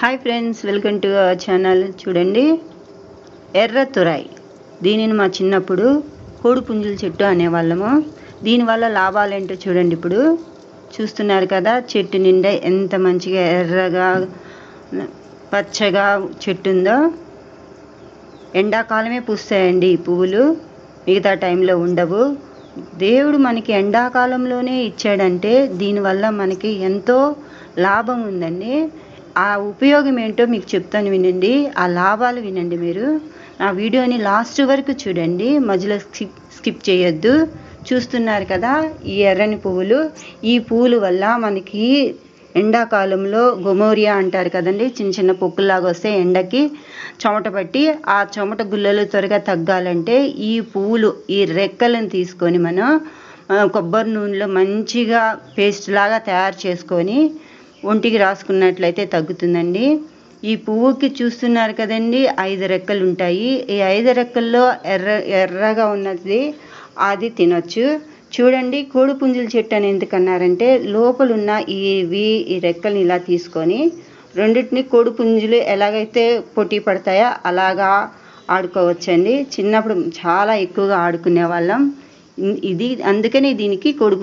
Hi friends welcome to our channel చూడండి. ఎర్ర తురాయి దీనిని మా చిన్నప్పుడు కోడి పుంజుల చెట్టు అనేవాళ్ళము. దీనివల్ల లాభాలేంటో చూడండి ఇప్పుడు. చూస్తున్నారు కదా చెట్టు నిండా ఎంత మంచిగా ఎర్రగా పచ్చగా చెట్టు ఉందో ఎండాకాలమే పూస్తాయండి ఈ పువ్వులు. మిగతా టైంలో ఉండవు. దేవుడు మనకి ఎండాకాలంలోనే ఇచ్చాడంటే దీనివల్ల మనకి ఎంతో లాభం ఉందండి. ఆ ఉపయోగం ఏంటో మీకు చెప్తాను వినండి. ఆ లాభాలు వినండి మీరు. నా వీడియోని లాస్ట్ వరకు చూడండి. మధ్యలో స్కిప్ స్కిప్ చేయొద్దు. చూస్తున్నారు కదా ఈ ఎర్రని పువ్వులు. ఈ పువ్వుల వల్ల మనకి ఎండాకాలంలో గొమోరియా అంటారు కదండి. చిన్న చిన్న పొక్కుల్లాగా వస్తే ఎండకి చెమట పట్టి ఆ చెమట గుల్లలు త్వరగా తగ్గాలంటే ఈ పువ్వులు ఈ రెక్కలను తీసుకొని మనం కొబ్బరి నూనెలో మంచిగా పేస్ట్ లాగా తయారు చేసుకొని ఒంటికి రాసుకున్నట్లయితే తగ్గుతుందండి. ఈ పువ్వుకి చూస్తున్నారు కదండి ఐదు రెక్కలు ఉంటాయి ఈ ఐదు రెక్కల్లో ఎర్ర ఎర్రగా ఉన్నది అది తినొచ్చు. చూడండి కోడి పుంజుల చెట్టు అని ఎందుకన్నారంటే లోపలున్న ఇవి ఈ రెక్కల్ని ఇలా తీసుకొని రెండింటిని కోడి పుంజులు ఎలాగైతే పొట్టి పడతాయో అలాగా ఆడుకోవచ్చండి. చిన్నప్పుడు చాలా ఎక్కువగా ఆడుకునే వాళ్ళం. ఇది అందుకని దీనికి కోడి